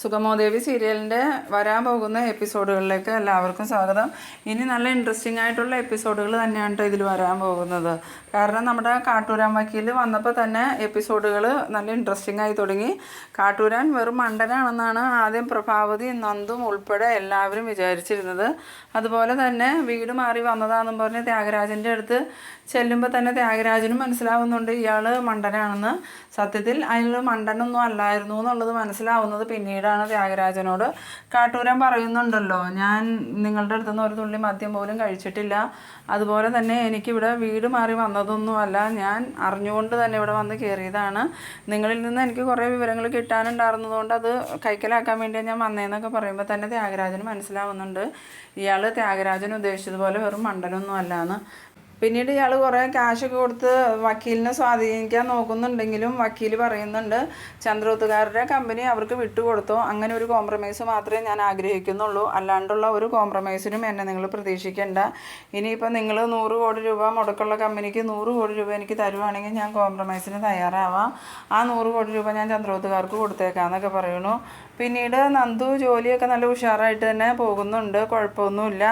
സുഗമോദേവി സീരിയലിന്റെ വരാൻ പോകുന്ന എപ്പിസോഡുകളിലേക്ക് എല്ലാവർക്കും സ്വാഗതം. ഇനി നല്ല ഇൻട്രസ്റ്റിംഗ് ആയിട്ടുള്ള എപ്പിസോഡുകൾ തന്നെയാണ് ഇതിൽ വരാൻ പോകുന്നത്. കാരണം നമ്മുടെ കാട്ടൂരാൻ വക്കീൽ വന്നപ്പോൾ തന്നെ എപ്പിസോഡുകൾ നല്ല ഇൻട്രസ്റ്റിംഗ് ആയി തുടങ്ങി. കാട്ടൂരാൻ വെറും മണ്ടനാണെന്നാണ് ആദ്യം പ്രഭാവതി നന്ദും ഉൾപ്പെടെ എല്ലാവരും വിചാരിച്ചിരുന്നത്. അതുപോലെ തന്നെ വീട് മാറി വന്നതാണെന്നും പറഞ്ഞ് ത്യാഗരാജന്റെ അടുത്ത് ചെല്ലുമ്പോൾ തന്നെ ത്യാഗരാജനും മനസ്സിലാവുന്നുണ്ട് ഇയാൾ മണ്ടനാണെന്ന്. സത്യത്തിൽ അയാൾ മണ്ടനൊന്നും അല്ലായിരുന്നു എന്നുള്ളത് മനസ്സിലാവുന്നത് പിന്നീടാണ് ത്യാഗരാജനോട്? കാട്ടൂരം പറയുന്നുണ്ടല്ലോ. ഞാൻ നിങ്ങളുടെ അടുത്തുനിന്ന് ഒരു തുള്ളി മദ്യം പോലും കഴിച്ചിട്ടില്ല. അതുപോലെ തന്നെ എനിക്കിവിടെ വീട് മാറി വന്നതൊന്നുമല്ല. ഞാൻ അറിഞ്ഞുകൊണ്ട് തന്നെ ഇവിടെ വന്ന് കയറിയതാണ്. നിങ്ങളിൽ നിന്ന് എനിക്ക് കുറേ വിവരങ്ങൾ കിട്ടാനുണ്ടായിരുന്നതുകൊണ്ട് അത് കൈക്കലാക്കാൻ വേണ്ടി ഞാൻ വന്നതെന്നൊക്കെ പറയുമ്പോൾ തന്നെ ത്യാഗരാജന് മനസ്സിലാവുന്നുണ്ട്. ഇയാൾ ത്യാഗരാജൻ ഉദ്ദേശിച്ചതുപോലെ വെറും മണ്ടനൊന്നും അല്ലാന്ന് പിന്നീട് ഇയാൾ കുറേ ക്യാഷൊക്കെ കൊടുത്ത് വക്കീലിനെ സ്വാധീനിക്കാൻ നോക്കുന്നുണ്ടെങ്കിലും വക്കീൽ പറയുന്നുണ്ട് ചന്ദ്രോത്തുകാരുടെ കമ്പനി അവർക്ക് വിട്ടുകൊടുത്തു. അങ്ങനെ ഒരു കോംപ്രമൈസ് മാത്രമേ ഞാൻ ആഗ്രഹിക്കുന്നുള്ളൂ. അല്ലാണ്ടുള്ള ഒരു കോംപ്രമൈസിനും എന്നെ നിങ്ങൾ പ്രതീക്ഷിക്കേണ്ട. ഇനിയിപ്പോൾ നിങ്ങൾ നൂറ് കോടി രൂപ മുടക്കുള്ള കമ്പനിക്ക് നൂറ് കോടി രൂപ എനിക്ക് തരുവാണെങ്കിൽ ഞാൻ കോംപ്രമൈസിന് തയ്യാറാവാം. ആ നൂറ് കോടി രൂപ ഞാൻ ചന്ദ്രോത്തുകാർക്ക് കൊടുത്തേക്കാന്നൊക്കെ പറയുന്നു. പിന്നീട് നന്ദു ജോലിയൊക്കെ നല്ല ഉഷാറായിട്ട് തന്നെ പോകുന്നുണ്ട്. കുഴപ്പമൊന്നുമില്ല.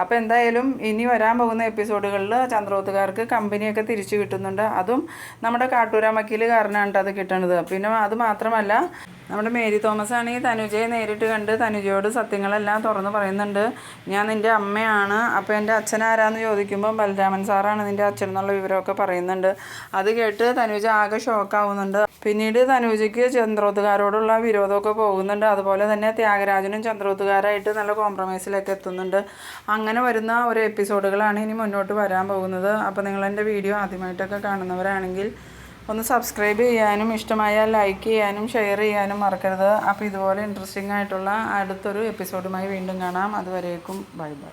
അപ്പോൾ എന്തായാലും ഇനി വരാൻ പോകുന്ന എപ്പിസോഡുകളിൽ ചന്ദ്രോത്തുകാർക്ക് കമ്പനിയൊക്കെ തിരിച്ചു കിട്ടുന്നുണ്ട്. അതും നമ്മുടെ കാട്ടൂരാമക്കിൽ കാരണമാണ് അത് കിട്ടണത്. പിന്നെ അത് മാത്രമല്ല നമ്മുടെ മേരി തോമസ് ആണെങ്കിൽ തനുജയെ നേരിട്ട് കണ്ട് തനുജയോട് സത്യങ്ങളെല്ലാം തുറന്ന് പറയുന്നുണ്ട്. ഞാൻ നിന്റെ അമ്മയാണ്. അപ്പോൾ എന്റെ അച്ഛൻ ആരാന്ന് ചോദിക്കുമ്പോൾ ബലരാമൻ സാറാണ് നിന്റെ അച്ഛൻ എന്നുള്ള വിവരമൊക്കെ പറയുന്നുണ്ട്. അത് കേട്ട് തനുജ ആകെ ഷോക്കാവുന്നുണ്ട്. പിന്നീട് തനുജയ്ക്ക് ചന്ദ്രോത്തുകാരോടുള്ള വിരോധമൊക്കെ പോകുന്നുണ്ട്. അതുപോലെ തന്നെ ത്യാഗരാജനും ചന്ദ്രോത്തുകാരായിട്ട് നല്ല കോംപ്രമൈസിലൊക്കെ എത്തുന്നുണ്ട്. അങ്ങനെ വരുന്ന ഒരു എപ്പിസോഡുകളാണ് ഇനി മുന്നോട്ട് വരാൻ പോകുന്നത്. അപ്പോൾ നിങ്ങൾ എന്റെ വീഡിയോ ആദ്യമായിട്ടൊക്കെ കാണുന്നവരാണെങ്കിൽ ഒന്ന് സബ്സ്ക്രൈബ് ചെയ്യാനും ഇഷ്ടമായാൽ ലൈക്ക് ചെയ്യാനും ഷെയർ ചെയ്യാനും മറക്കരുത്. അപ്പോൾ ഇതുപോലെ ഇൻട്രസ്റ്റിംഗ് ആയിട്ടുള്ള അടുത്തൊരു എപ്പിസോഡുമായി വീണ്ടും കാണാം. അതുവരേക്കും ബൈ ബൈ